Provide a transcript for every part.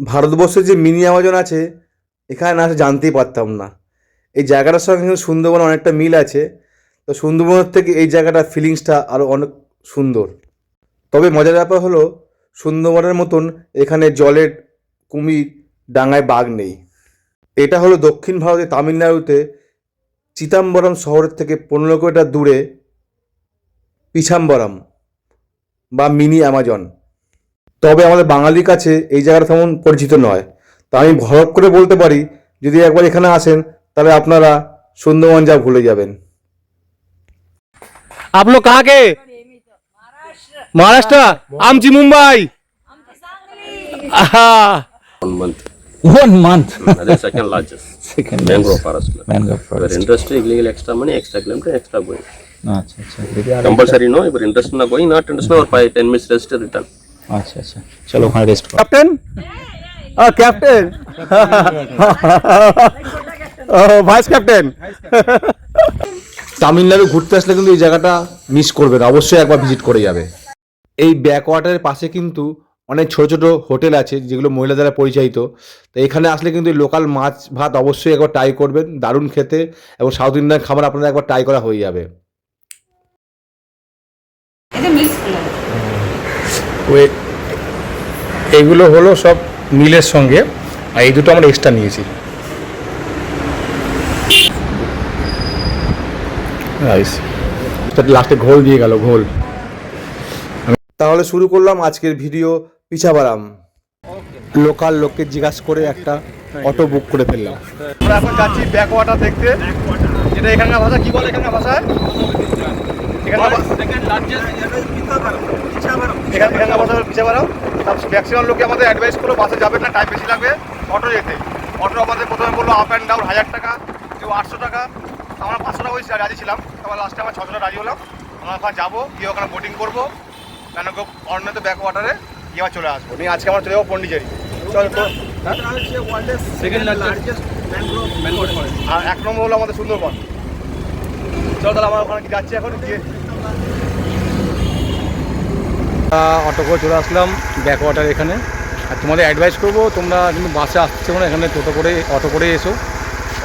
ভারতবর্ষে যে mini Amazon আছে, এখানে না, জানতেই পারতাম না। এই জায়গাটার সঙ্গে কিন্তু সুন্দরবন অনেকটা মিল আছে। তো সুন্দরবনের থেকে এই জায়গাটার ফিলিংসটা আরও অনেক সুন্দর। তবে মজার ব্যাপার হলো, সুন্দরবনের মতন এখানে জলের কুমির ডাঙায় বাঘ নেই। এটা হলো দক্ষিণ ভারতের তামিলনাড়ুতে চিতাম্বরম শহরের থেকে পনেরো কিলোমিটার দূরে পিছাম্বরম বা মিনি অ্যামাজন তবে আমাদের বাঙালির কাছে এই জায়গাটা তেমন পরিচিত নয় তা আমি ভরক করে বলতে পারি যদি একবার এখানে আসেন তাহলে আপনারা সুন্দরবন যা ভুলে যাবেন आप लोग कहाँ के महाराष्ट्र आमची मुंबई आहा. one month. One month. That is second largest. Second Mangrove forest. Mangrove If forest. you're interested, illegal extra money, extra kilometer, extra going. আচ্ছা আচ্ছা দেখি আর Compulsory no, if you're interested in going, not interested, or five, ten minutes rest, return. আচ্ছা আচ্ছা। চলো ওখানে rest captain ও captain ও vice captain Tamil Nadu ঘুরতে আসলে কিন্তু এই জায়গাটা মিস করবে না অবশ্যই একবার ভিজিট করে যাবে। এই ব্যাকওয়াটারের পাশে কিন্তু অনেক ছোট ছোট হোটেল আছে যেগুলো মহিলা দ্বারা পরিচালিত। তো এখানে আসলে কিন্তু লোকাল মাছ ভাত অবশ্যই একবার ট্রাই করবেন দারুণ খেতে এবং সাউথ ইন্ডিয়ান খাবার আপনারা একবার ট্রাই করা হয়ে যাবে। ওয়েট এইগুলো হলো সব মিলের সঙ্গে আর এই দুটো আমরা এক্সট্রা নিয়েছি। লাস্টে ঘোল দিয়ে গেল ঘোল। তাহলে শুরু করলাম আজকের ভিডিও পিছাবারাম। লোকাল লোককে জিজ্ঞাসা করে একটা অটো বুক করে ফেললাম। আমরা এখন যাচ্ছি ব্যাক ওয়াটার দেখতে। যেটা এখানকার ভাষা? কি বলে এখানকার ভাষায়? এখানকার এখান- এখানকার ভাষা হলো পিছাবারাম ম্যাক্সিমাম লোকে আমাদের অ্যাডভাইস করল বাসে যাবেন না টাইম বেশি লাগবে অটো যেতে। অটো আমাদের প্রথমে বলল আপ অ্যান্ড ডাউন হাজার টাকা কেউ আটশো টাকা। আমরা পাঁচশো টাকা ওই রাজি ছিলাম। তারপর লাস্টে আমরা ছশো টাকা রাজি হলাম। আমরা ওখানে যাব গিয়ে ওখানে বোটিং করব। কেন অন্য ব্যাক ওয়াটারে গিয়ে আবার চলে আসব। নিয়ে আজকে আমরা চলে যাব পন্ডিচেরি। চল তো হ্যাঁ? আর এক নম্বর হলো আমাদের সুন্দরবন। চল তাহলে আমরা ওখানে কি যাচ্ছি এখন গিয়ে অটো করে চলে আসলাম ব্যাক ওয়াটার এখানে। আর তোমাদের অ্যাডভাইস করব তোমরা কিন্তু বাসে আসছে না এখানে টোটো করে অটো করে এসো।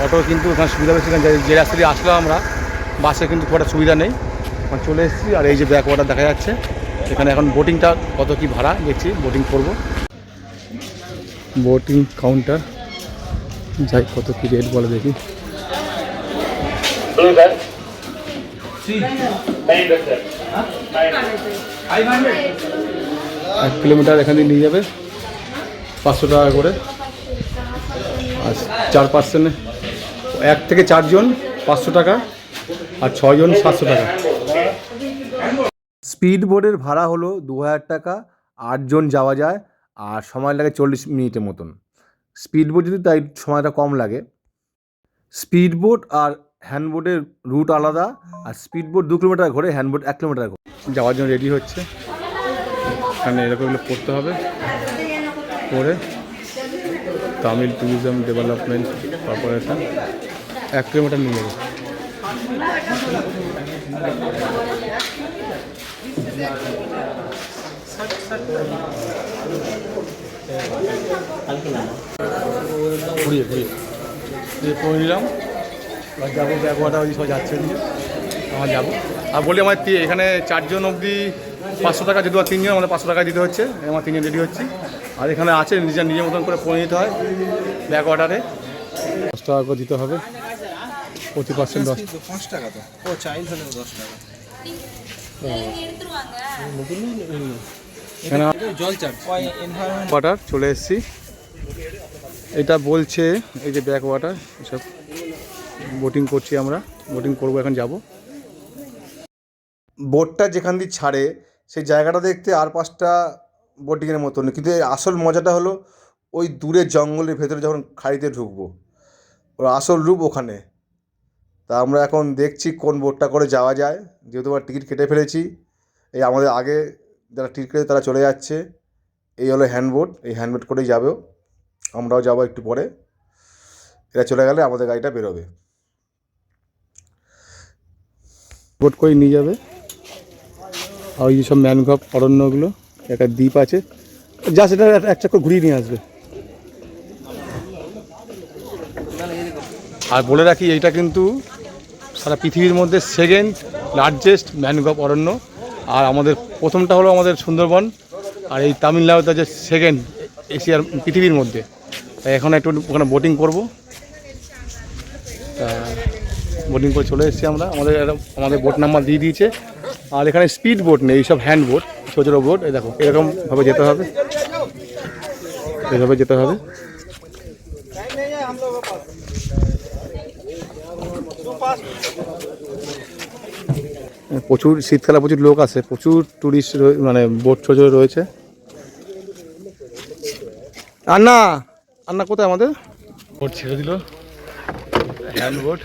অটো কিন্তু এখানে সুবিধা বেশি যে- যে রাস্তা দিয়ে আসলাম আমরা বাসে কিন্তু খুব একটা সুবিধা নেই। এখন চলে এসেছি আর এই যে ব্যাক ওয়াটার দেখা যাচ্ছে এখানে এখন বোটিংটা কত কি ভাড়া দেখছি বোটিং করব। বোটিং কাউন্টার যাই কত কি রেট বলে দেখি। এক কিলোমিটার এখান নিয়ে যাবে। পাঁচশো টাকা করে। আর চার পার্সেন্ট এক থেকে চারজন, পাঁচশো টাকা। আর ছজন সাতশো টাকা। স্পিড বোটের ভাড়া হলো দু হাজার টাকা। আটজন যাওয়া যায়। আর সময় লাগে চল্লিশ মিনিটের মতন। স্পিড বোট যদি তাই সময়টা কম লাগে। স্পিড বোট আর হ্যান্ডবোটের রুট আলাদা। আর স্পিড বোট দু কিলোমিটার ঘোরে হ্যান্ডবোট এক কিলোমিটার ঘোরে। যাওয়ার জন্য রেডি হচ্ছে। এখানে এরকমগুলো করতে হবে। পড়ে। তামিল ট্যুরিজম ডেভেলপমেন্ট কর্পোরেশন এক কিলোমিটার নিয়ে যাবে ঘুরিয়ে যাব ব্যাগওয়াটা ওই সব যাচ্ছে দিয়ে আমার যাব। আর বলি আমার তি- এখানে চারজন অবধি পাঁচশো টাকা যেহেতু তিনজন আমাদের পাঁচশো টাকা দিতে হচ্ছে। আমার তিনজন রেডি হচ্ছে। আর এখানে আছে নিজের নিজের মতন করে পড়ে নিতে হয় ব্যাক অর্ডারে দশ টাকা করে দিতে হবে। প্রতি পার্সেন্ট দশ এখানে ওয়াটার চলে এসেছি। এটা বলছে এই যে ব্যাক ওয়াটার এসব বোটিং করছি আমরা। বোটিং করব এখন যাব। বোটটা যেখান দিয়ে ছাড়ে, সেই জায়গাটা দেখতে আর পাঁচটা বোটিংয়ের মতন কিন্তু এর আসল মজাটা হলো, ওই দূরে জঙ্গলের ভেতরে যখন খাড়িতে ঢুকবো, ওর আসল রূপ ওখানে। তা আমরা এখন দেখছি কোন বোটটা করে যাওয়া যায়। যেহেতু আমরা টিকিট কেটে ফেলেছি, এই আমাদের আগে যারা টিকিট কেটে তারা চলে যাচ্ছে। এই হলো হ্যান্ডবোট এই হ্যান্ডবোট করেই যাবেও আমরাও যাব একটু পরে। এরা চলে গেলে আমাদের গাড়িটা বেরোবে। বোট করে নিয়ে যাবে? আর ওই সব ম্যানগ্রোভ অরণ্যগুলো, একটা দ্বীপ আছে। যা সেটা এক চক্কর ঘুরিয়ে নিয়ে আসবে। আর বলে রাখি, এইটা কিন্তু সারা পৃথিবীর মধ্যে সেকেন্ড লার্জেস্ট ম্যানগ্রোভ অরণ্য। আর আমাদের প্রথমটা হলো আমাদের সুন্দরবন, আর এই তামিলনাড়ুতে যে সেকেন্ড এশিয়ার পৃথিবীর মধ্যে। তাই এখন একটু ওখানে বোটিং করব। তা বোটিং করে চলে এসেছি আমরা। আমাদের আমাদের বোট নাম্বার দিয়ে দিয়েছে। আর এখানে স্পিড বোট নেই, এইসব হ্যান্ড বোট ছোটো বোট এই দেখো এরকমভাবে যেতে হবে। এইভাবে যেতে হবে। প্রচুর শীতকালে প্রচুর লোক আছে, প্রচুর টুরিস্ট মানে বোট ছোট ছোট রয়েছে। আন্না আন্না কোথায় আমাদের? বোট ছেড়ে দিল। হ্যান্ড বোট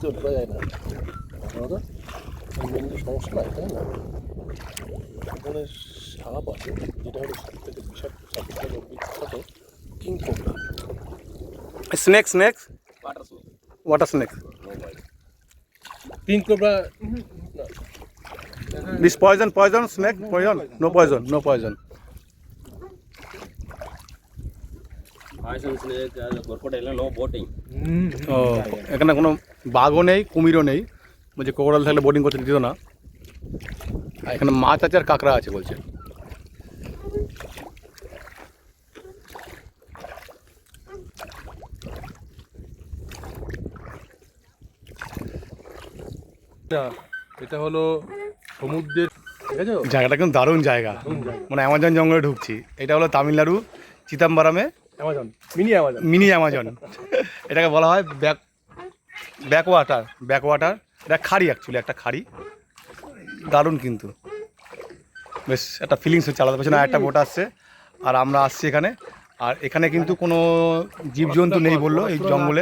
এই যে যাচ্ছি এখন snake snake water snake Pink cobra. This poison poison snake poison no poison no poison Poison snake, uh, crocodile, no boating. ও এখানে কোনো বাঘও নেই কুমিরও নেই। বলছে কোকোডাল থাকলে বোটিং করতে দিত না। আর এখানে মাছ আছে আর কাঁকড়া আছে বলছে। এটা হলো সমুদ্রের ঠিক আছে? জায়গাটা কিন্তু দারুণ জায়গা। মানে অ্যামাজন জঙ্গলে ঢুকছি। এটা হলো Tamil Nadu চিদাম্বারামে Amazon mini Amazon. Mini Amazon. এটাকে বলা হয় back back water back water এটা খাড়ি অ্যাকচুয়ালি একটা খাড়ি। দারুণ কিন্তু। বেশ একটা ফিলিংস হচ্ছে আলাদা। পেছনে একটা বোট আসছে। আর আমরা আসছি এখানে। আর এখানে কিন্তু কোনো জীবজন্তু নেই বলল এই জঙ্গলে।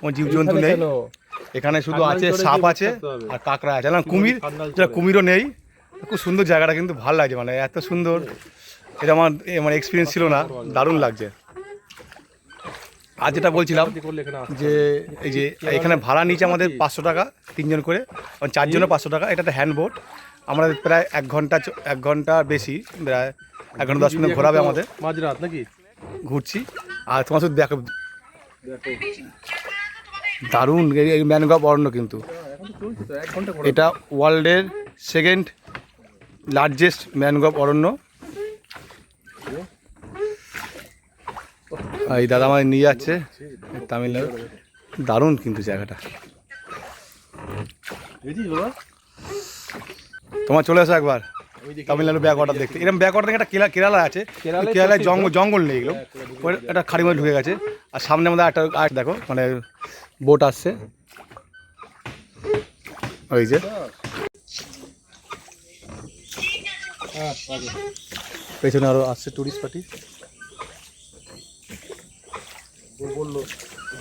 কোনো জীবজন্তু নেই। এখানে শুধু আছে সাপ আছে আর কাঁকড়া আছে। না কুমির যেটা কুমিরও নেই। খুব সুন্দর জায়গাটা কিন্তু ভালো লাগছে মানে এত সুন্দর। এটা আমার মানে এক্সপিরিয়েন্স ছিল না। দারুণ লাগছে। আর যেটা বলছিলাম যে এই যে এখানে ভাড়া নিচে আমাদের পাঁচশো টাকা তিনজন করে। চারজনের পাঁচশো টাকা এটা একটা হ্যান্ড বোট আমরা প্রায় এক ঘণ্টা এক ঘণ্টা বেশি প্রায় এক ঘণ্টা দশ মিনিট ঘোরাবে আমাদের। মাঝরাত নাকি? ঘুরছি। আর তোমার শুধু দেখো দারুণ এই ম্যানগ্রোভ অরণ্য কিন্তু। এটা ওয়ার্ল্ডের সেকেন্ড লার্জেস্ট ম্যানগ্রোভ অরণ্য আর এই দাদা আমাদের নিয়ে যাচ্ছে তামিলনাড়ু। দারুণ কিন্তু জায়গাটা। তোমার চলে আসো একবার তামিলনাড়ু ব্যাক ওয়াটার দেখতে। এরকম ব্যাক ওয়াটার একটা কেলা কেরালা আছে। কেরালায় জঙ্গল জঙ্গল নেই এগুলো। একটা খাড়ি মধ্যে ঢুকে গেছে। আর সামনে আমাদের একটা আর দেখো মানে বোট আসছে। ওই যে। পেছনে আরও আসছে টুরিস্ট পার্টি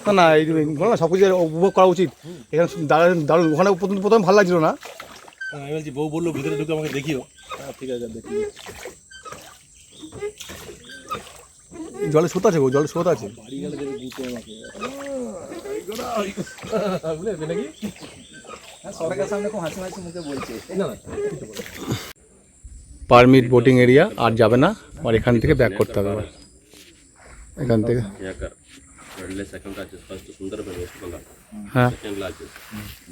না না এই বলো না সব কিছু উপভোগ করা উচিত। এখানে দারুণ দারুণ ওখানে প্রথম প্রথম ভালো লাগছিল না। হ্যাঁ, আমি বলছি বউ বলল ভিতরে ঢুকে আমাকে দেখিও। হ্যাঁ ঠিক আছে দেখি। জলে স্রোত আছে গো জলে স্রোত আছে। বুঝলে নাকি পারমিট বোটিং এরিয়া আর যাবে না আর এখান থেকে ব্যাক করতে হবে এখান থেকে। হ্যাঁ largest.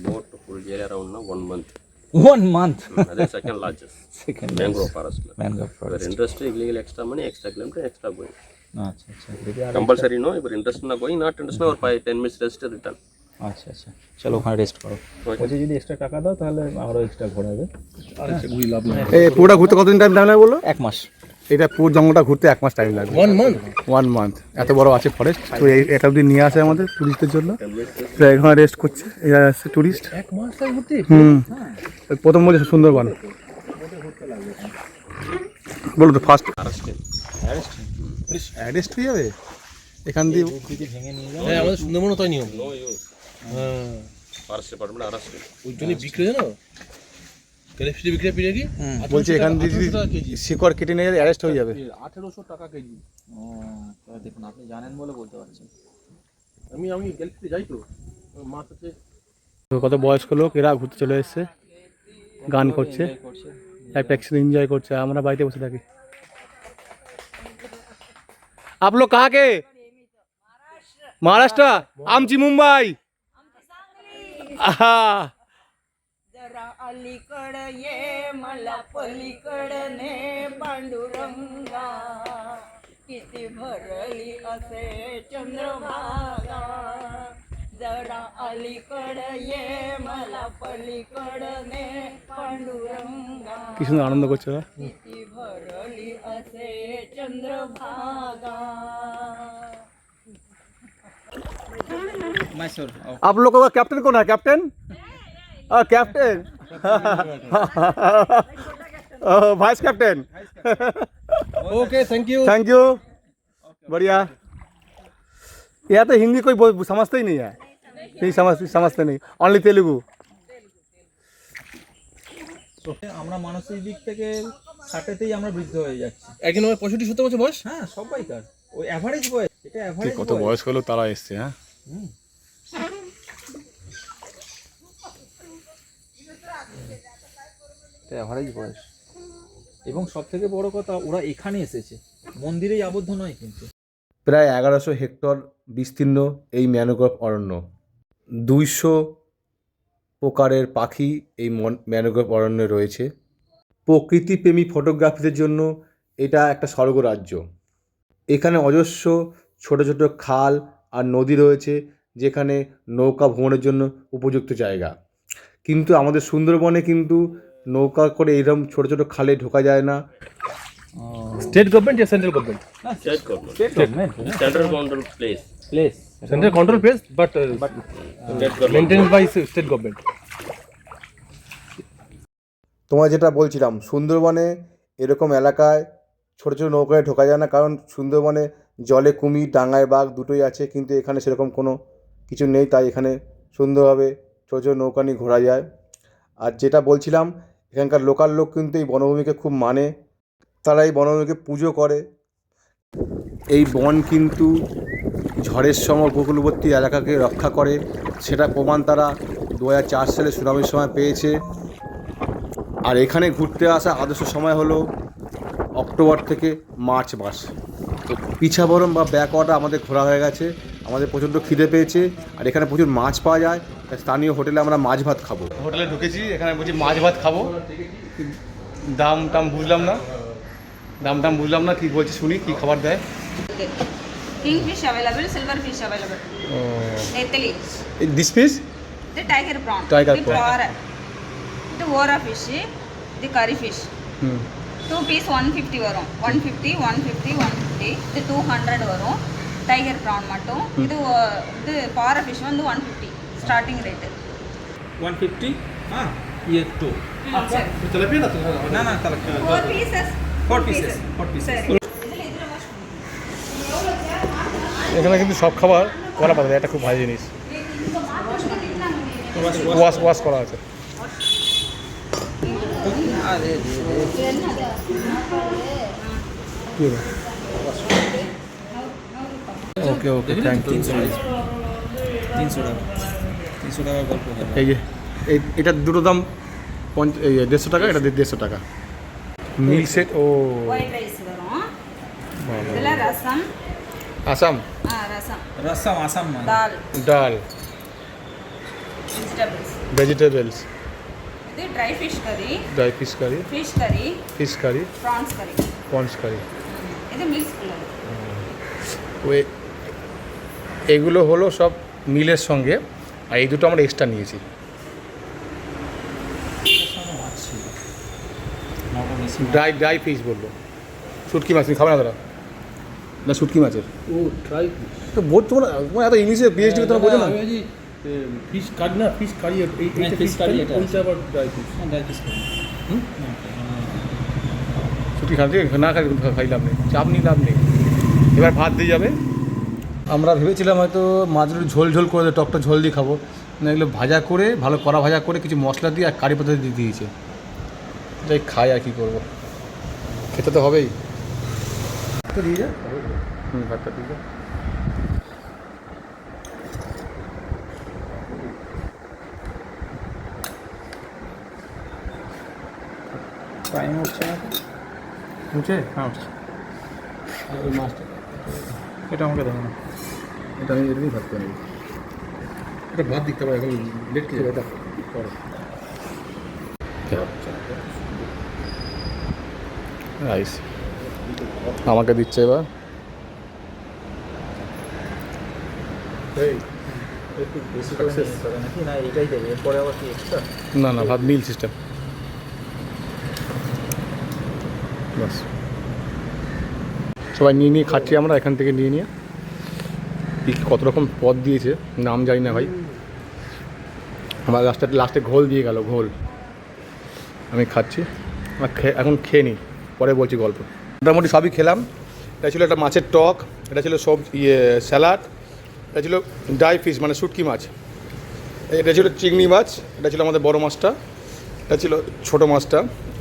Boat full area around now, one month. One month. Other second largest. Second Mangrove forest. Mangrove If you're forest. interested, illegal extra money, extra kilometer, extra going. আচ্ছা আচ্ছা দেখি আর Compulsory, no. If you're interested, not going, not interested, or five, ten minutes rest, return. আচ্ছা আচ্ছা চলো ওখানে rest করো বলছি যদি এক্সট্রা টাকা দাও তাহলে আরও এক্সট্রা ঘোরাবে এই পুরোটা ঘুরতে কতদিন টাইম টাইম লাগবে বলল এক মাস এটা পুরো জঙ্গলটা ঘুরতে এক মাস টাইম লাগবে। ওয়ান মান্থ ওয়ান মান্থ এত বড় আছে ফরেস্ট তো এই এটা অবধি নিয়ে আসে আমাদের টুরিস্টদের জন্য। তো এখানে রেস্ট করছে এরা আসছে টুরিস্ট এক মাস হুম। প্রথম বলছে সুন্দরবন। বলো তো ফার্স্ট অ্যারেস্ট হয়ে যাবে? এখান দিয়ে হ্যাঁ আমাদের সুন্দরবনও তাই নিয়ম। হ্যাঁ। ওই জন্য বিক্রি হয় না ক্যালিফিটি বিক্রি পেয়ে কি বলছে এখান দিয়ে যদি শিকড় কেটে নিয়ে গেলে অ্যারেস্ট হয়ে যাবে আঠেরোশো টাকা কেজি দেখুন আপনি জানেন বলে বলতে পারছেন আমি আমি ক্যালিফিটি যাই তো আমার মাছ আছে তো কত বয়স্ক লোক এরা ঘুরতে চলে এসছে গান করছে করছে लाइफ एक्शन एंजॉय করছে আমরা বাড়িতে বসে থাকি आप लोग कहाँ के महाराष्ट्र आमची मुंबई आहा. अलीकड ये मला पांडुरंगा. किती भरली असे चंद्रभागा. जरा अलीकड ये मला पांडुरंगा. आनंद किती भरली असे चंद्रभागा. आप लोगों का कैप्टन कौन है? Captain captain vice captain okay thank you thank you बढ़िया यहाँ तो हिंदी कोई बोल- समझते ही नहीं है नहीं समझ समझते नहीं ओनली तेलुगु আমরা মানসিক দিক থেকে ষাটেতেই আমরা বৃদ্ধ হয়ে যাচ্ছি একজন আমার পঁয়ষট্টি সত্তর বছর বয়স হ্যাঁ সবাইকার ওই অ্যাভারেজ বয়স এটা অ্যাভারেজ কত বয়স্ক হলো তারা এসছে হ্যাঁ অ্যাভারেজ বয়স। এবং সব থেকে বড় কথা, ওরা এখানে এসেছে। মন্দিরেই আবদ্ধ নয় কিন্তু। প্রায় এগারোশো হেক্টর বিস্তীর্ণ এই ম্যানোগ্রোভ অরণ্য। দুইশো প্রকারের পাখি এই ম্যানোগ্রোভ অরণ্যে রয়েছে। প্রকৃতিপ্রেমী ফটোগ্রাফিদের জন্য এটা একটা স্বর্গরাজ্য। এখানে অজস্র ছোট ছোট খাল আর নদী রয়েছে, যেখানে নৌকা ভ্রমণের জন্য উপযুক্ত জায়গা। কিন্তু আমাদের সুন্দরবনে কিন্তু নৌকা করে এরকম ছোট ছোট খালে ঢোকা যায় না স্টেট গভর্নমেন্ট या central government State government. State government Central control place. Place central control place but government. By state government তোমার যেটা বলছিলাম সুন্দরবনে এরকম এলাকায় ছোটো ছোটো নৌকায় ঢোকা যায় না কারণ সুন্দরবনে জলে কুমির ডাঙায় বাঘ দুটোই আছে কিন্তু এখানে সেরকম কোনো কিছু নেই তাই এখানে সুন্দরভাবে ছোটো ছোটো নৌকা নিয়ে ঘোরা যায় আর যেটা বলছিলাম এখানকার লোকাল লোক কিন্তু এই বনভূমিকে খুব মানে। তারা এই বনভূমিকে পুজো করে। এই বন কিন্তু ঝড়ের সময় উপকূলবর্তী এলাকাকে রক্ষা করে। সেটা প্রমাণ তারা দু চার সালে সুনামির সময় পেয়েছে। আর এখানে ঘুরতে আসা আদর্শ সময় হলো অক্টোবর থেকে মার্চ মাস। পিছাবরম বা ব্যাকওয়াটার আমাদের ঘোরা হয়ে গেছে। আমাদের প্রচণ্ড খিদে পেয়েছে। আর এখানে প্রচুর মাছ পাওয়া যায়। স্থানীয় হোটেলে আমরা মাছ ভাত খাবো হোটেলে ঢুকেছি এখানে বলছি মাছ ভাত খাবো দাম টাম বুঝলাম না দাম টাম বুঝলাম না কি বলছি শুনি কি খাবার দেয় king fish available silver fish available নেতলি this fish the tiger prawn tiger prawn ఇది ఓరా ఫిష్ ఇది curry fish two piece one fifty வரும் one fifty one fifty one fifty இது டூ ஹண்ட்ரட் வரும் டைகர் ப்ரான் மட்டும் இது இது பாறை ஃபிஷ் வந்து ஒன் ஃபிஃப்டி स्टार्टिंग रेट 150 हाँ ये starting rate one fifty year two four pieces four pieces four pieces এখানে কিন্তু সব খাবার করা পাওয়া যায় এটা খুব ভালো জিনিস ওয়াশ ওয়াশ করা আছে ओके ओके थैंक यू तीन सौ तीन सौ তিনশো টাকা গল্প এই যে এটা দুটো দাম দেড়শো টাকা এটা দেড়শো টাকা। মিল সেট ও। আসাম? রসম। আসাম মানে। ডাল। ডাল। Vegetables dry fish curry dry fish curry ওই এগুলো হলো সব মিলের সঙ্গে। আর এই দুটো আমরা এক্সট্রা নিয়েছি। ড্রাই ড্রাই ফিশ বলল। শুটকি মাছ খাবে না তারা? না শুটকি মাছের। ও ট্রাই তো বোধ তোমরা তোমার এত ইংলিশে পিএইচডি তোমরা বোঝো না? ফিশ কারি না ফিশ কারি এই এইটা ফিশ কারি এটা। ওইটা আবার ড্রাই ফিশ খান না খাই খাই লাভ নেই চাপ নিই লাভ নেই। এবার ভাত দিয়ে যাবে। আমরা ভেবেছিলাম হয়তো মাছগুলো ঝোল ঝোল করে টকটা ঝোল দিয়ে খাব। না এগুলো ভাজা করে ভালো কড়া ভাজা করে কিছু মশলা দিয়ে আর কারি পাতা দিয়ে দিয়েছে। যাই খাই আর কী করব। খেতে তো হবেই। তো দিয়ে যা। হুম ভাতটা দিয়ে যা। টাইম হচ্ছে না উঠছে হ্যাঁ উঠছে ওই মাছটা এটা আমাকে দেবো না। এটা আমি এরকমই ভাত করে নেব এটা ভাত দিতে পারে এখন লেট কি এটা পরে। রাইস আমাকে দিচ্ছে এবার? করে না এটাই দেবে এরপরে আবার কি না না ভাত মিল সিস্টেম বাস। সবাই নিয়ে নিয়ে খাচ্ছি আমরা এখান থেকে নিয়ে নিয়ে। কত রকম পদ দিয়েছে, নাম জানি না ভাই। আমার লাস্টে লাস্টে ঘোল দিয়ে গেল, ঘোল। আমি খাচ্ছি এখন খেয়ে নিই পরে বলছি গল্প। মোটামুটি সবই খেলাম। এটা ছিল একটা মাছের টক, এটা ছিল সব ইয়ে স্যালাড, এটা ছিল ড্রাই ফিশ মানে শুটকি মাছ। এটা ছিল চিংড়ি মাছ, এটা ছিল আমাদের বড় মাছটা, এটা ছিল ছোট মাছটা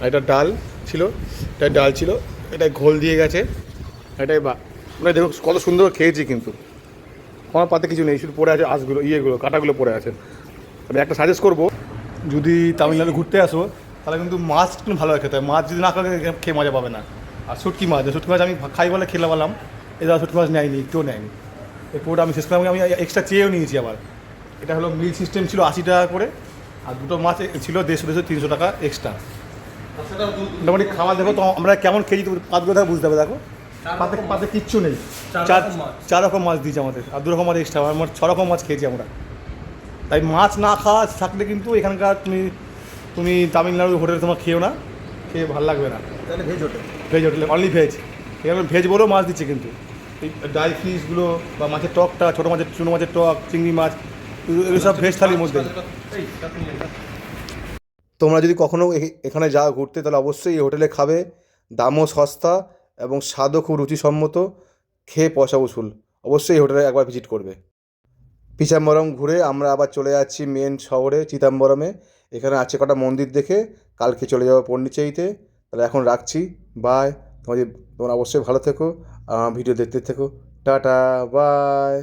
এটা ডাল ছিল এটা ডাল ছিল এটা ঘোল দিয়ে গেছে, এটাই বা মানে দেখো কত সুন্দর খেয়েছি কিন্তু। আমার পাতে কিছু নেই, শুধু পড়ে আছে আঁশগুলো, ইয়েগুলো, কাটাগুলো পড়ে আছে। আমি একটা সাজেস্ট করব, যদি তামিলনাড়ু ঘুরতে আসো, তাহলে কিন্তু মাছ কিন্তু ভালো খেতে হয়। মাছ যদি না খাবে, খেয়ে মজা পাবে না। আর শুটকি মাছ শুটকি মাছ আমি খাই বলে খেলে বললাম এরা শুটকি মাছ নেয়নি একটুও নেয়নি। এই পুরোটা আমি শেষ করলাম, আমি এক্সট্রা চেয়েও নিয়েছি আবার। এটা হলো মিল সিস্টেম ছিল আশি টাকা করে, আর দুটো মাছ ছিল দেড়শো দেড়শো, তিনশো টাকা এক্সট্রা মোটামুটি খাওয়া দেখো তো, আমরা কেমন খেয়েছি, পাতগুলো দেখো, বুঝতে হবে, দেখো। পাতে পাতে কিচ্ছু নেই। চার চার রকম মাছ। দিয়েছে আমাদের। আর দু রকম মাছ এক্সট্রা আমার ছ রকম মাছ খেয়েছি আমরা। তাই মাছ না খাওয়া থাকলে কিন্তু এখানকার তুমি তুমি তামিলনাড়ু হোটেলে তোমার খেয়েও না খেয়ে ভালো লাগবে না। তাহলে ভেজ হোটেল ভেজ হোটেলে অনলি ভেজ এখানে ভেজ বলেও মাছ দিচ্ছে কিন্তু। এই ড্রাই ফিশগুলো বা মাছের টকটা ছোটো মাছের চুনো মাছের টক চিংড়ি মাছ এগুলো সব ভেজ থালির মধ্যে। তোমরা যদি কখনো এখানে যাও ঘুরতে তাহলে অবশ্যই এই হোটেলে খাবে। দামও সস্তা। এবং স্বাদও খুব রুচিসম্মত, খেয়ে পয়সা উসুল। অবশ্যই হোটেলে একবার ভিজিট করবে। পিচাম্বরম ঘুরে আমরা আবার চলে যাচ্ছি মেন শহরে চিতাম্বরমে এখানে আছে কটা মন্দির দেখে, কালকে চলে যাব পন্ডিচেরিতে। তাহলে এখন রাখছি। বাই তোমাদের তোমরা অবশ্যই ভালো থেকো। আর ভিডিও দেখতে থেকো। Tata bye